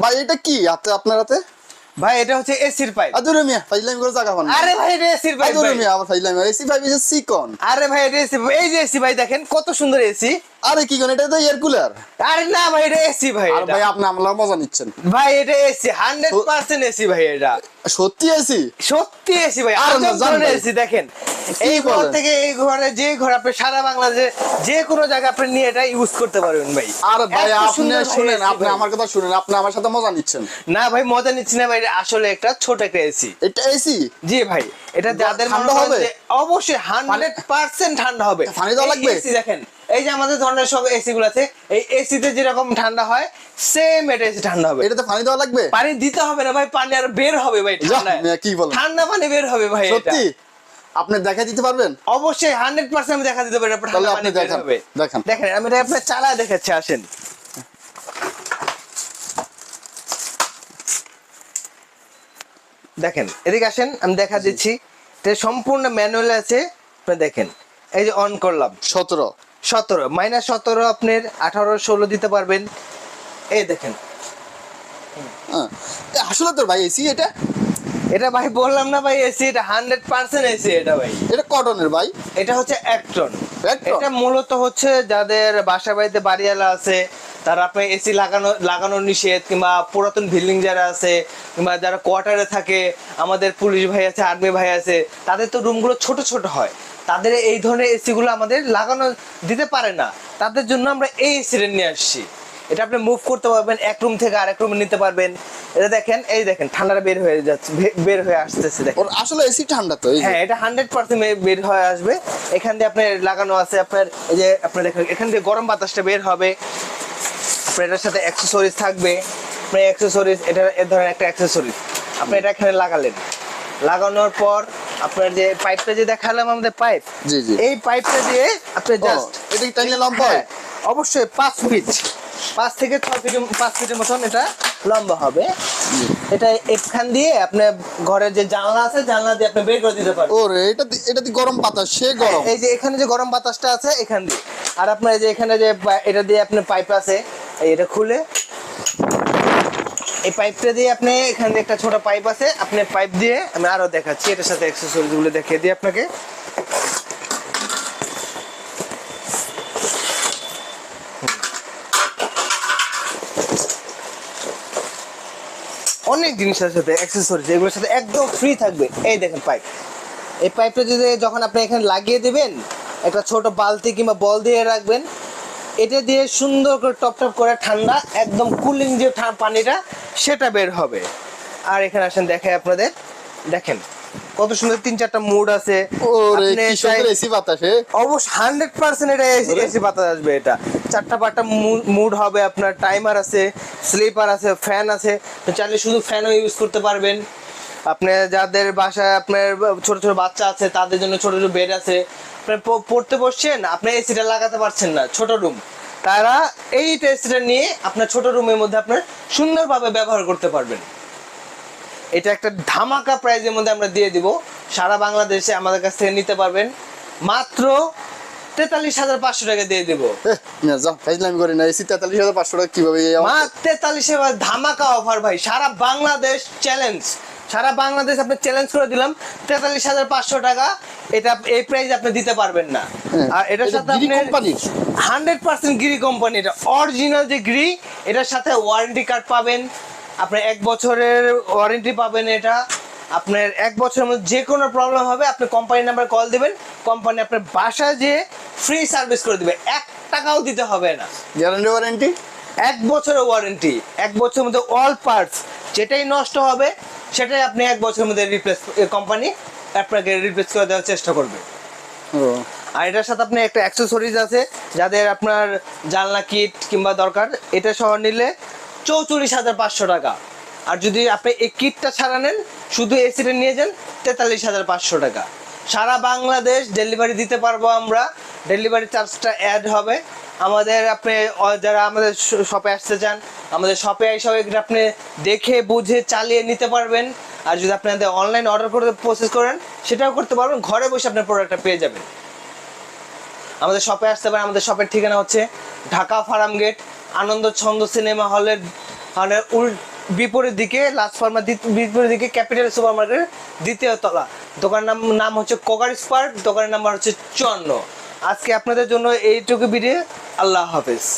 ভাই এটা কি হাতে আপনার হাতে? ভাই এটা হচ্ছে এসির পাইপ আদুরে মিয়া ফাইলাম করে জায়গা পান আরে ভাই এটা এসির পাইপ আদুরে মিয়া আবার ফাইলাম। এসি পাইপ এসে সিকন আরে ভাই এটা এসি এই যে এসি ভাই দেখেন কত সুন্দর এসি আরে কি কোন এটা তো এয়ার কুলার আরে না ভাই এটা এসি ভাই আর ভাই আপনি আমলা মজা নিচ্ছেন। ভাই এটা এসি হান্ড্রেড পার্সেন্ট এসি ভাই এটা। সত্যি এসি সত্যি এসি ভাই আর আজব না, জান ধরনের ভাই। এসি দেখেন এই ঘর থেকে এই ঘরে যে ঘর আপনি সারা বাংলাদেশে যে কোনো জায়গায় আপনি নিয়ে এটা ইউজ করতে পারবেন ভাই। আর ভাই আপনি শুনেন আপনি আমার কথা শুনেন আপনি আমার সাথে মজা নিচ্ছেন। না ভাই মজা নিচ্ছি না ভাই এটা আসলে একটা ছোট একটা এসি এটা এসি জি ভাই এটা যাদের ঠান্ডা হবে? অবশ্যই হান্ড্রেড পার্সেন্ট ঠান্ডা হবে। পানি দেওয়া লাগবে? এসি দেখেন। এই যে আমাদের ধরনের সব এসি গুলো আছে এই এসিতে যেরকম ঠান্ডা হয় সেম এটা এসি ঠান্ডা হবে। এটাতে পানি দেওয়া লাগবে? পানি দিতে হবে না ভাই পানি আর বের হবে ভাই কি বলেন? ঠান্ডা পানি বের হবে ভাই সত্যি? আপনি দেখা দিতে পারবেন? অবশ্যই হান্ড্রেড পার্সেন্ট আমি দেখা দিতে পারি তাহলে ঠান্ডা আপনি পানি দেখান, দেখান। দেখেন আমি এটা আপনার চালা দেখাচ্ছি আসেন। দেখেন এদিকে আসেন আমি দেখা দিচ্ছি। সম্পূর্ণ ম্যানুয়াল আছে আপনি দেখেন। এই যে অন করলাম। সতেরো। সতেরো মাইনাস সতেরো আপনার আঠারো ষোলো দিতে পারবেন। এই দেখেন। হ্যাঁ। আসলে তোর ভাই এসি এটা? এটা ভাই বললাম না ভাই এসি এটা হান্ড্রেড পার্সেন্ট এসি এটা ভাই। এটা কটনের ভাই? এটা হচ্ছে একটন Actron? এটা মূলত হচ্ছে যাদের বাসা বাড়িতে বাড়িওয়ালা আছে তারা আপনার এসি লাগানো লাগানো নিষেধ কিংবা পুরাতন বিল্ডিং যারা আছে কিংবা যারা কোয়ার্টারে থাকে আমাদের পুলিশ ভাই আছে আর্মি ভাই আছে তাদের তো রুমগুলো ছোট ছোট হয়। তাদের এই ধরনের এসি গুলো আমাদের লাগানো দিতে পারে না। তাদের জন্য আমরা এই এসিটা নিয়ে আসছি। এটা আপনি মুভ করতে পারবেন এক রুম থেকে আরেক রুমে নিতে পারবেন। এটা দেখেন এই দেখেন ঠান্ডাটা বের হয়ে যাচ্ছে বের হয়ে আসতেছে দেখেন। আসলে এসি ঠান্ডা তো হ্যাঁ এটা হান্ড্রেড পার্সেন্ট বের হয়ে আসবে। এখান দিয়ে আপনার লাগানো আছে আপনার এই যে আপনার দেখেন এখান দিয়ে গরম বাতাসটা বের হবে। আপনার এটার সাথে অ্যাক্সেসরিজ থাকবে। আপনার অ্যাক্সেসরিজ এটা এ ধরনের একটা অ্যাক্সেসরিজ আপনি এটা এখানে লাগালেন। লাগানোর পর আপনার যে পাইপটা যে দেখালাম আমাদের পাইপ জি, জি। এই পাইপটা দিয়ে আপনি জাস্ট এটা কি টাইলে লম্বা হয়? অবশ্যই পাঁচ ফিট পাঁচ থেকে ছয় ফিট পাঁচ ফিটের মতন এটা লম্বা হবে। এটা এখান দিয়ে আপনার ঘরের যে জানলা আছে জানলা দিয়ে আপনি বের করে দিতে পারবেন। ওরে এটা এটা দি গরম বাতাস সে গরম। এই যে এখানে যে গরম বাতাসটা আছে এখান দিয়ে। আর আপনার এই যে এখানে যে এটা দিয়ে আপনার পাইপ আছে এটা খুলে। এই পাইপটা দিয়ে আপনি এখানে একটা ছোট পাইপ আছে, আপনি পাইপ দিয়ে আমি আরও দেখাচ্ছি, এটার সাথে অ্যাক্সেসরিজগুলো দেখিয়ে দিই আপনাকে। অনেক জিনিসের সাথে অ্যাক্সেসরিজ এগুলোর সাথে একদম ফ্রি থাকবে। এই দেখেন পাইপ এই পাইপটা যদি যখন আপনি এখানে লাগিয়ে দিবেন, একটা ছোট বালতি কিংবা বল দিয়ে রাখবেন এটা দিয়ে সুন্দর করে টপ টপ করে ঠান্ডা একদম কুলিং যে পানিটা সেটা বের হবে। আর এখানে আসেন দেখাই আপনাদের। দেখেন কত সুন্দর তিন চারটা মুড আছে। ওরে আপনি কি সুন্দর চাই- এসি বাতাসে অবশ্যই হান্ড্রেড পার্সেন্ট এটা এসি বাতাস আসবে এটা। চারটা পাঁচটা মুড হবে আপনার টাইমার আছে স্লিপার আছে ফ্যান আছে। চাইলে শুধু ফ্যানও ইউজ করতে পারবেন। আপনি যাদের বাসায় আপনার ছোট ছোট বাচ্চা আছে তাদের জন্য ছোট ছোট বেড আছে। আপনি পড়তে বসছেন আপনি এসিটা লাগাতে পারছেন না ছোট রুম তারা এই এসিটা নিয়ে আপনার ছোট রুমের মধ্যে আপনার সুন্দরভাবে ব্যবহার করতে পারবেন। এটা একটা ধামাকা প্রাইজের মধ্যে আমরা দিয়ে দিব। সারা বাংলাদেশে আমাদের কাছ থেকে নিতে পারবেন। মাত্র তেতাল্লিশ হাজার পাঁচশো টাকা দিয়ে দিব। এহ, না ফাইজলামি করি না। এসি তেতাল্লিশ হাজার পাঁচশো টাকা কীভাবে এই তেতাল্লিশ হাজার ধামাকা অফার ভাই। সারা বাংলাদেশ চ্যালেঞ্জ সারা বাংলাদেশ আপনি চ্যালেঞ্জ করে দিলাম তেতাল্লিশ হাজার পাঁচশো টাকা। এটা এই প্রাইস আপনি দিতে পারবেন না। হ্যাঁ, আর এটার সাথে আপনি হান্ড্রেড পার্সেন্ট গিরি কোম্পানি এটা অরিজিনাল যে গিরি এটার সাথে ওয়ারেন্টি কার্ড পাবেন। আপনার এক বছরের ওয়ারেন্টি পাবেন এটা। আপনার এক বছরের মধ্যে যে কোনো প্রবলেম হবে আপনি কোম্পানির নাম্বার কল দিবেন। কোম্পানি আপনার বাসায় যেয়ে ফ্রি সার্ভিস করে দেবে। এক টাকাও দিতে হবে না। গ্যারান্টি ওয়ারেন্টি এক বছরের ওয়ারেন্টি এক বছরের মধ্যে অল পার্টস যেটাই নষ্ট হবে সেটাই আপনি এক বছরের মধ্যে রিপ্লেস কোম্পানি আপনাকে রিপ্লেস করে দেওয়ার চেষ্টা করবে। ও। আর এটার সাথে আপনি একটা অ্যাক্সেসরিজ আছে যাদের আপনার জানলা কিট কিংবা দরকার এটা সহ নিলে চৌচল্লিশ হাজার পাঁচশো টাকা। আর যদি আপনি এই কিটটা ছাড়া নেন শুধু এসিটা নিয়ে যান তেতাল্লিশ হাজার পাঁচশো টাকা। সারা বাংলাদেশ ডেলিভারি দিতে পারব আমরা। ডেলিভারি চার্জটা অ্যাড হবে। আমাদের আপনি যারা আমাদের শপে আসতে চান, আমাদের শপে এসে আপনি দেখে, বুঝে, চালিয়ে নিতে পারবেন। আর যদি আপনাদের অনলাইন অর্ডার করে প্রসেস করেন, সেটাও করতে পারবেন। ঘরে বসে আপনার প্রোডাক্টটা পেয়ে যাবেন। আমাদের শপে আসতে পারেন। আমাদের শপের ঠিকানা হচ্ছে ঢাকা ফার্ম গেট, আনন্দ ছন্দ সিনেমা হলের হলের উল বিপরীত দিকে লাস্ট ফার্মার বিপরীত দিকে ক্যাপিটাল সুপার মার্কেট দ্বিতীয় তলা। দোকানের নাম নাম হচ্ছে কোকার স্পার্ক দোকানের নাম্বার হচ্ছে চন্ন আজকে আপনাদের জন্য এইটুকু ভিডিও আল্লাহ হাফেজ।